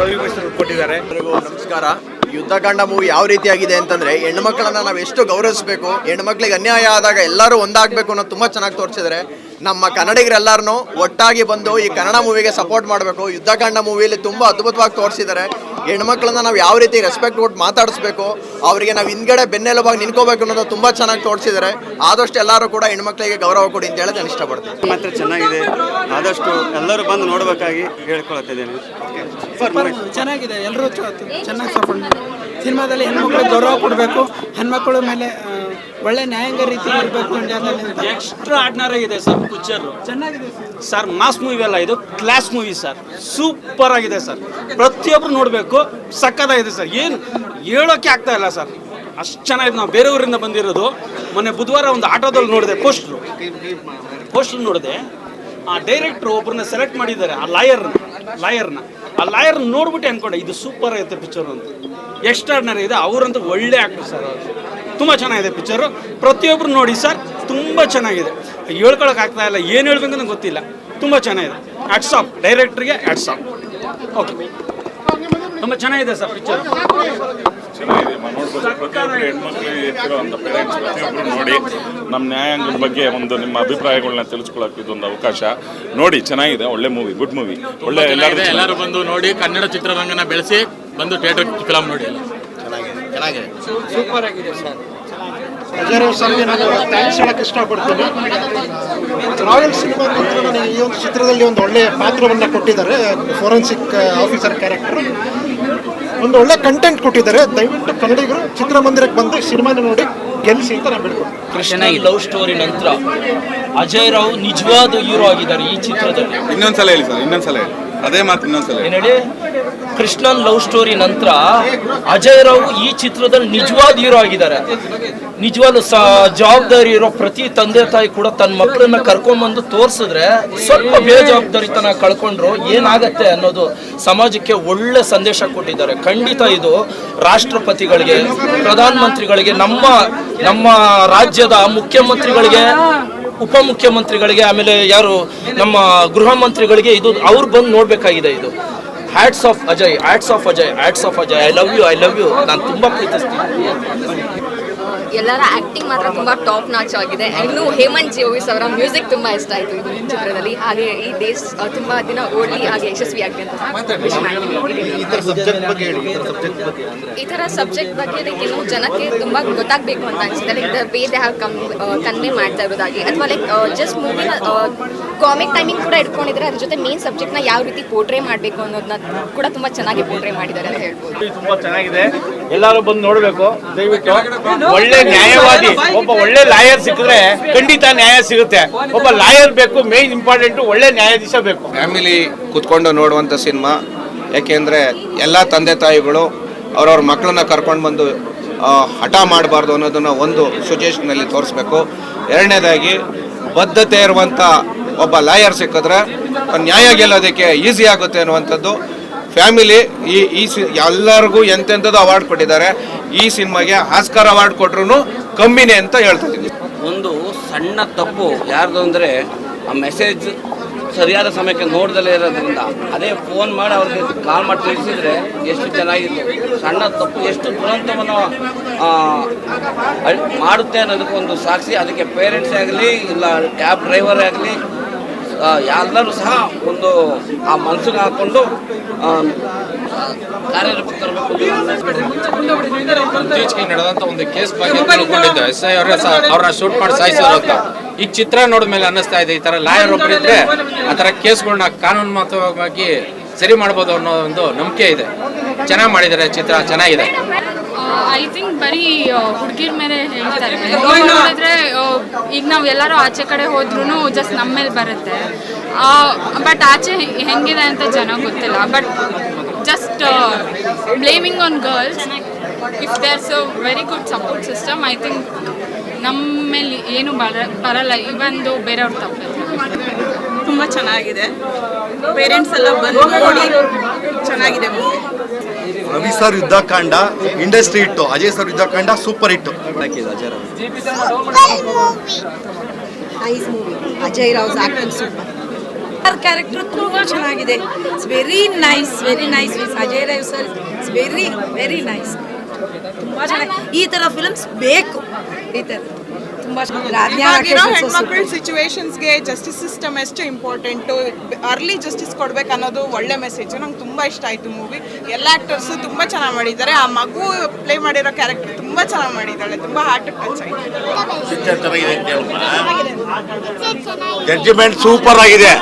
ರವಿ ಮೈಸೂರು ಕೊಟ್ಟಿದ್ದಾರೆ. ನಮಸ್ಕಾರ. ಯುದ್ಧಕಾಂಡ ಮೂವಿ ಯಾವ ರೀತಿಯಾಗಿದೆ ಅಂತಂದ್ರೆ ಹೆಣ್ಮಕ್ಳನ್ನ ನಾವು ಎಷ್ಟು ಗೌರವಿಸಬೇಕು ಹೆಣ್ಮಕ್ಳಿಗೆ ಅನ್ಯಾಯ ಆದಾಗ ಎಲ್ಲರೂ ಒಂದಾಗಬೇಕು ಅನ್ನೋದು ತುಂಬಾ ಚೆನ್ನಾಗಿ ತೋರಿಸಿದ್ದಾರೆ ನಮ್ಮ ಕನ್ನಡಿಗರೆಲ್ಲರನ್ನು ಒಟ್ಟಾಗಿ ಬಂದು ಈ ಕನ್ನಡ ಮೂವಿಗೆ ಸಪೋರ್ಟ್ ಮಾಡಬೇಕು ಯುದ್ಧಕಾಂಡ ಮೂವಿಯಲ್ಲಿ ತುಂಬಾ ಅದ್ಭುತವಾಗಿ ತೋರಿಸಿದ್ದಾರೆ ಹೆಣ್ಮಕ್ಳನ್ನ ನಾವು ಯಾವ ರೀತಿ ರೆಸ್ಪೆಕ್ಟ್ ಕೊಟ್ಟು ಮಾತಾಡಿಸ್ಬೇಕು ಅವರಿಗೆ ನಾವು ಹಿಂದ್ಗಡೆ ಬೆನ್ನೆಲುಬಾಗಿ ನಿಂತ್ಕೋಬೇಕು ಅನ್ನೋದು ತುಂಬ ಚೆನ್ನಾಗಿ ತೋರಿಸಿದ್ದಾರೆ ಆದಷ್ಟು ಎಲ್ಲರೂ ಕೂಡ ಹೆಣ್ಮಕ್ಳಿಗೆ ಗೌರವ ಕೊಡಿ ಅಂತ ಹೇಳಿ ನಾನು ಇಷ್ಟಪಡ್ತೀನಿ. ಮಾತ್ರ ಚೆನ್ನಾಗಿದೆ. ಆದಷ್ಟು ಎಲ್ಲರೂ ಬಂದು ನೋಡಬೇಕಾಗಿ ಹೇಳ್ಕೊಳ್ತಿದ್ದೇನೆ. ಚೆನ್ನಾಗಿದೆ. ಎಲ್ಲರೂ ಚೆನ್ನಾಗಿ ಸಿನಿಮಾದಲ್ಲಿ ಹೆಣ್ಮಕ್ಳು ಗೌರವ ಕೊಡಬೇಕು. ಹೆಣ್ಮಕ್ಳ ಮೇಲೆ ಒಳ್ಳೆ ನ್ಯಾಯಾಂಗ ರೀತಿ ಇರಬೇಕು ಅಂತ ಎಕ್ಸ್ಟ್ರಾ ಆರ್ಡಿನರಿ ಆಗಿದೆ ಸರ್ ಪಿಕ್ಚರ್ ಚೆನ್ನಾಗಿದೆ ಸರ್. ಮಾಸ್ ಮೂವಿ ಅಲ್ಲ ಇದು ಕ್ಲಾಸ್ ಮೂವಿ ಸರ್. ಸೂಪರ್ ಆಗಿದೆ ಸರ್. ಪ್ರತಿಯೊಬ್ರು ನೋಡಬೇಕು. ಸಕ್ಕತ್ತಾಗಿದೆ ಸರ್. ಏನು ಹೇಳೋಕೆ ಆಗ್ತಾ ಇಲ್ಲ ಸರ್. ಅಷ್ಟು ಚೆನ್ನಾಗಿದೆ ನಾವು ಬೇರೆ ಊರಿಂದ ಬಂದಿರೋದು. ಮೊನ್ನೆ ಬುಧವಾರ ಒಂದು ಆಟೋದಲ್ಲಿ ನೋಡಿದೆ ಪೋಸ್ಟ್ರು. ಪೋಸ್ಟ್ರ್ ನೋಡಿದೆ. ಆ ಡೈರೆಕ್ಟ್ರು ಒಬ್ಬರನ್ನ ಸೆಲೆಕ್ಟ್ ಮಾಡಿದ್ದಾರೆ, ಆ ಲಾಯರ್ನ ಲಾಯರ್ನ. ಆ ಲಾಯರ್ ನೋಡ್ಬಿಟ್ಟು ಅನ್ಕೊಂಡೆ, ಇದು ಸೂಪರ್ ಆಗುತ್ತೆ ಪಿಕ್ಚರ್ ಅಂತ. ಎಕ್ಸ್ಟ್ರಾರ್ಡಿನರಿ ಇದೆ, ಅವರಂತೂ ಒಳ್ಳೆ ಆಕ್ಟರ್ ಸರ್ ಅವರು. ತುಂಬ ಚೆನ್ನಾಗಿದೆ ಪಿಕ್ಚರು ಪ್ರತಿಯೊಬ್ಬರು ನೋಡಿ ಸರ್, ತುಂಬ ಚೆನ್ನಾಗಿದೆ. ಹೇಳ್ಕೊಳಕ್ ಆಗ್ತಾ ಇಲ್ಲ, ಏನು ಹೇಳ್ಬೇಕು ಅಂತ ಗೊತ್ತಿಲ್ಲ. ತುಂಬ ಚೆನ್ನಾಗಿದೆ. ಆಫ್ ಡೈರೆಕ್ಟ್ರಿಗೆ ಆಫ್ ಓಕೆ ತುಂಬ ಚೆನ್ನಾಗಿದೆ ಸರ್ ಪಿಕ್ಚರ್ ಚೆನ್ನಾಗಿದೆ ನೋಡ್ಬೋದು ಪ್ರತಿಯೊಬ್ಬರು ಹೆಣ್ಮಕ್ಳು ಇರ್ತಿರೋಂಥ ಪೇರೆಂಟ್ಸ್ ಪ್ರತಿಯೊಬ್ಬರು ನೋಡಿ ನಮ್ಮ ನ್ಯಾಯಾಂಗದ ಬಗ್ಗೆ ಒಂದು ನಿಮ್ಮ ಅಭಿಪ್ರಾಯಗಳನ್ನ ತಿಳಿಸ್ಕೊಳ್ಳೋಕೆ ಇದೊಂದು ಅವಕಾಶ. ನೋಡಿ ಚೆನ್ನಾಗಿದೆ ಒಳ್ಳೆ ಮೂವಿ ಗುಡ್ ಮೂವಿ ಒಳ್ಳೆ ಎಲ್ಲರೂ ಎಲ್ಲರೂ ಬಂದು ನೋಡಿ ಕನ್ನಡ ಚಿತ್ರರಂಗನ ಬೆಳೆಸಿ ಬಂದು ಥಿಯೇಟರ್ ಫಿಲಮ್ ನೋಡಿ ಸೂಪರ್ ಆಗಿದೆ ಸರ್. ಸರ್ಗೆ ನಾನು ಥ್ಯಾಂಕ್ಸ್ ಹೇಳಕ್ಕೆ ಇಷ್ಟಪಡ್ತೀನಿ. ರಾಯಲ್ ಸಿನಿಮಾ ನನಗೆ ಈ ಒಂದು ಚಿತ್ರದಲ್ಲಿ ಒಂದು ಒಳ್ಳೆಯ ಪಾತ್ರವನ್ನು ಕೊಟ್ಟಿದ್ದಾರೆ ಫೋರೆನ್ಸಿಕ್ ಆಫೀಸರ್ ಕ್ಯಾರೆಕ್ಟರ್ ಒಂದು ಒಳ್ಳೆ ಕಂಟೆಂಟ್ ಕೊಟ್ಟಿದ್ದಾರೆ. ದಯವಿಟ್ಟು ಕನ್ನಡಿಗರು ಚಿತ್ರಮಂದಿರಕ್ಕೆ ಬಂದು ಸಿನಿಮಾನ ನೋಡಿ ಗೆಲ್ಲಿಸಿ ಅಂತ ನಾನು ಬಿಡ್ಕೊಡ್ತೀನಿ ಕೃಷ್ಣ ಲವ್ ಸ್ಟೋರಿ ನಂತರ ಅಜಯ್ ರಾವ್ ನಿಜವಾದ ಹೀರೋ ಆಗಿದ್ದಾರೆ ಈ ಚಿತ್ರದಲ್ಲಿ. ಇನ್ನೊಂದ್ಸಲ ಹೇಳಿ ಸರ್ ಇನ್ನೊಂದ್ಸಲ ಹೇಳಿ. ಅದೇ ಮಾತು ಇನ್ನೊಂದ್ಸಲ ಏನ್ ಹೇಳಿ? ಕೃಷ್ಣನ್ ಲವ್ ಸ್ಟೋರಿ ನಂತರ ಅಜಯ್ ರಾವ್ ಈ ಚಿತ್ರದಲ್ಲಿ ನಿಜವಾದ ಹೀರೋ ಆಗಿದ್ದಾರೆ. ನಿಜವಾದ ಜವಾಬ್ದಾರಿ ಇರೋ ಪ್ರತಿ ತಂದೆ ತಾಯಿ ಕೂಡ ತನ್ನ ಮಕ್ಕಳನ್ನ ಕರ್ಕೊಂಬಂದು ತೋರಿಸಿದ್ರೆ ಸ್ವಲ್ಪ ಬೇಜವಾಬ್ದಾರಿತನ ಕಳ್ಕೊಂಡ್ರು ಏನಾಗತ್ತೆ ಅನ್ನೋದು ಸಮಾಜಕ್ಕೆ ಒಳ್ಳೆ ಸಂದೇಶ ಕೊಟ್ಟಿದ್ದಾರೆ. ಖಂಡಿತ ಇದು ರಾಷ್ಟ್ರಪತಿಗಳಿಗೆ, ಪ್ರಧಾನಮಂತ್ರಿಗಳಿಗೆ, ನಮ್ಮ ನಮ್ಮ ರಾಜ್ಯದ ಮುಖ್ಯಮಂತ್ರಿಗಳಿಗೆ, ಉಪಮುಖ್ಯಮಂತ್ರಿಗಳಿಗೆ, ಆಮೇಲೆ ಯಾರು ನಮ್ಮ ಗೃಹ ಮಂತ್ರಿಗಳಿಗೆ ಇದು ಅವ್ರು ಬಂದು ನೋಡ್ಬೇಕಾಗಿದೆ ಇದು. Hats off Ajay hats off Ajay hats off Ajay I love you I love you ನಾನು ತುಂಬ ಪ್ರೀತಿಸ್ತೀನಿ. ಎಲ್ಲರ ಆಕ್ಟಿಂಗ್ ಮಾತ್ರ ತುಂಬ ಟಾಪ್ ನಾಚ್ ಆಗಿದೆ. ಇನ್ನು ಹೇಮಂತ್ ಜಿಯೋವಿಸ್ ಅವರ ಮ್ಯೂಸಿಕ್ ತುಂಬಾ ಇಷ್ಟ ಆಯಿತು ಈ ಚಿತ್ರದಲ್ಲಿ. ಹಾಗೆ ಈ ಡೇಸ್ ತುಂಬಾ ದಿನ ಓಡಿ ಹಾಗೆ ಯಶಸ್ವಿ ಆಗಲಿ ಅಂತ. ಈ ತರ ಸಬ್ಜೆಕ್ಟ್ ಬಗ್ಗೆ ಲೈಕ್ ಇನ್ನು ಜನಕ್ಕೆ ತುಂಬಾ ಗೊತ್ತಾಗಬೇಕು ಅಂತ ಅನಿಸುತ್ತೆ. Like the way they have come convey ಮಾಡ್ತಾ ಇರೋದಾಗಿ. ಅಥವಾ ಲೈಕ್ ಜಸ್ಟ್ ಮೂವಿನ ಕಾಮಿಕ್ ಟೈಮಿಂಗ್ ಕೂಡ ಇಟ್ಕೊಂಡಿದ್ರೆ ಅದ್ರ ಜೊತೆ ಮೇನ್ನ ಯಾವ ರೀತಿ ಪೋರ್ಟ್ರೇ ಮಾಡಬೇಕು ಅನ್ನೋದನ್ನ ಕೂಡ ತುಂಬಾ ಚೆನ್ನಾಗಿ ಪೋರ್ಟ್ರೇ ಮಾಡಿದ್ದಾರೆ ಅಂತ ಹೇಳ್ಬೋದು. ತುಂಬಾ ಚೆನ್ನಾಗಿದೆ. ಎಲ್ಲರೂ ಬಂದು ನೋಡಬೇಕು. ದಯವಿಟ್ಟು ಒಳ್ಳೆ ನ್ಯಾಯವಾದಿ ಒಬ್ಬ ಒಳ್ಳೆ ಲಾಯರ್ ಸಿಕ್ಕಿದ್ರೆ ಖಂಡಿತ ನ್ಯಾಯ ಸಿಗುತ್ತೆ. ಒಬ್ಬ ಲಾಯರ್ ಬೇಕು ಮೇನ್ ಇಂಪಾರ್ಟೆಂಟ್ ಒಳ್ಳೆ ನ್ಯಾಯಾಧೀಶ ಬೇಕು. ಫ್ಯಾಮಿಲಿ ಕುತ್ಕೊಂಡು ನೋಡುವಂಥ ಸಿನಿಮಾ. ಯಾಕೆಂದ್ರೆ ಎಲ್ಲ ತಂದೆ ತಾಯಿಗಳು ಅವ್ರವ್ರ ಮಕ್ಕಳನ್ನ ಕರ್ಕೊಂಡು ಬಂದು ಹಠ ಮಾಡಬಾರ್ದು ಅನ್ನೋದನ್ನು ಒಂದು ಸುಜೆಷನಲ್ಲಿ ತೋರಿಸ್ಬೇಕು. ಎರಡನೇದಾಗಿ ಬದ್ಧತೆ ಇರುವಂಥ ಒಬ್ಬ ಲಾಯರ್ ಸಿಕ್ಕಿದ್ರೆ ನ್ಯಾಯ ಗೆಲ್ಲೋದಕ್ಕೆ ಈಸಿ ಆಗುತ್ತೆ ಅನ್ನುವಂಥದ್ದು. ಫ್ಯಾಮಿಲಿ ಈ ಈ ಸಿ, ಎಲ್ಲರಿಗೂ ಎಂತೆಂಥದ್ದು ಅವಾರ್ಡ್ ಕೊಟ್ಟಿದ್ದಾರೆ. ಈ ಸಿನಿಮಾಗೆ ಆಸ್ಕರ್ ಅವಾರ್ಡ್ ಕೊಟ್ರು ಕಮ್ಮಿನೇ ಅಂತ ಹೇಳ್ತಿದ್ದೀನಿ ಒಂದು ಸಣ್ಣ ತಪ್ಪು ಯಾರ್ದು ಅಂದರೆ ಆ ಮೆಸೇಜ್ ಸರಿಯಾದ ಸಮಯಕ್ಕೆ ನೋಡ್ದಲೇ ಇರೋದ್ರಿಂದ ಅದೇ ಫೋನ್ ಮಾಡಿ ಅವ್ರಿಗೆ ಕಾಲ್ ಮಾಡಿ ತಿಳಿಸಿದ್ರೆ ಎಷ್ಟು ಚೆನ್ನಾಗಿತ್ತು, ಸಣ್ಣ ತಪ್ಪು ಎಷ್ಟು ದುರಂತವನ್ನು ಮಾಡುತ್ತೆ ಅನ್ನೋದಕ್ಕೆ ಒಂದು ಸಾಕ್ಷಿ. ಅದಕ್ಕೆ ಪೇರೆಂಟ್ಸೇ ಆಗಲಿ, ಇಲ್ಲ ಕ್ಯಾಬ್ ಡ್ರೈವರೇ ಆಗಲಿ ಎಲ್ಲರೂ ಸಹ ಒಂದು ಆ ಮನಸ್ಸಿಗೆ ಹಾಕೊಂಡು ಇತ್ತೀಚೆಗೆ ನಡೆದಂತ ಒಂದು ಕೇಸ್ ಬಗ್ಗೆ ತಿಳ್ಕೊಂಡಿದ್ದೆ ಎಸ್ ಐ ಅವರೇ ಅವ್ರನ್ನ ಶೂಟ್ ಮಾಡಿ ಸಾಯಿಸೋರು ಅಂತ. ಈ ಚಿತ್ರ ನೋಡಿದ್ಮೇಲೆ ಅನ್ನಿಸ್ತಾ ಇದೆ ಈ ತರ ಲಾಯರ್ ಒಬ್ಬರಿದ್ರೆ ಆ ತರ ಕೇಸ್ಗಳನ್ನ ಕಾನೂನುಬದ್ಧವಾಗಿ ಸರಿ ಮಾಡ್ಬೋದು ಅನ್ನೋ ಒಂದು ನಂಬಿಕೆ ಇದೆ. ಚೆನ್ನಾಗಿ ಮಾಡಿದ್ದಾರೆ ಚಿತ್ರ ಚೆನ್ನಾಗಿದೆ. ಐ ಥಿಂಕ್ ಬರೀ ಹುಡುಗಿರ ಮೇಲೆ ಹೇಳ್ತಾರೆ. ನೋಡಿದ್ರೆ ಈಗ ನಾವು ಎಲ್ಲರೂ ಆಚೆ ಕಡೆ ಹೋದ್ರೂ ಜಸ್ಟ್ ನಮ್ಮ ಮೇಲೆ ಬರುತ್ತೆ. ಬಟ್ ಆಚೆ ಹೆಂಗಿದೆ ಅಂತ ಜನ ಗೊತ್ತಿಲ್ಲ. But just blaming on girls if there's a very good support system I think ನಮ್ಮ ಮೇಲೆ ಏನು ಬರ ಬರಲ್ಲ. ಇವಂದು ಬೇರೆಯವ್ರ ತಪ್ಪು. ತುಂಬ ಚೆನ್ನಾಗಿದೆ. ಪೇರೆಂಟ್ಸ್ ಎಲ್ಲ ಬಂದು ನೋಡಿ ಚೆನ್ನಾಗಿದೆ ರವಿ ಸರ್ ಯುದ್ಧಕಾಂಡ ಇಂಡಸ್ಟ್ರಿ ಇಟ್ಟು Ajay sir Yuddhakaanda super hit. Ice movie Ajay Rao's acting super character ತುಂಬಾ ಚೆನ್ನಾಗಿದೆ. It's very nice very nice with Ajay Rao sir it's very very nice ತುಂಬಾ ಚೆನ್ನಾಗಿ ಈ ತರ ಫಿಲ್ಮ್ಸ್ ಬೇಕು. ಈ ತರ. ತುಂಬಾ ಹೆಣ್ಮಕ್ಳ ಸಿಚುವೇಶನ್ಸ್ಗೆ ಜಸ್ಟಿಸ್ ಸಿಸ್ಟಮ್ ಎಷ್ಟು ಇಂಪಾರ್ಟೆಂಟು ಅರ್ಲಿ ಜಸ್ಟಿಸ್ ಕೊಡ್ಬೇಕು ಅನ್ನೋದು ಒಳ್ಳೆ ಮೆಸೇಜ್ ನಂಗೆ ತುಂಬ ಇಷ್ಟ ಆಯಿತು ಮೂವಿ ಎಲ್ಲ ಆ್ಯಕ್ಟರ್ಸು ತುಂಬ ಚೆನ್ನಾಗಿ ಮಾಡಿದ್ದಾರೆ. ಆ ಮಗು ಪ್ಲೇ ಮಾಡಿರೋ ಕ್ಯಾರೆಕ್ಟರ್ ತುಂಬ ಚೆನ್ನಾಗಿ ಮಾಡಿದ್ದಾಳೆ. ತುಂಬ ಹಾರ್ಟ್ ಟಚ್ ಆಯಿತು. ಜಡ್ಜ್ಮೆಂಟ್ ಸೂಪರ್ ಆಗಿದೆ.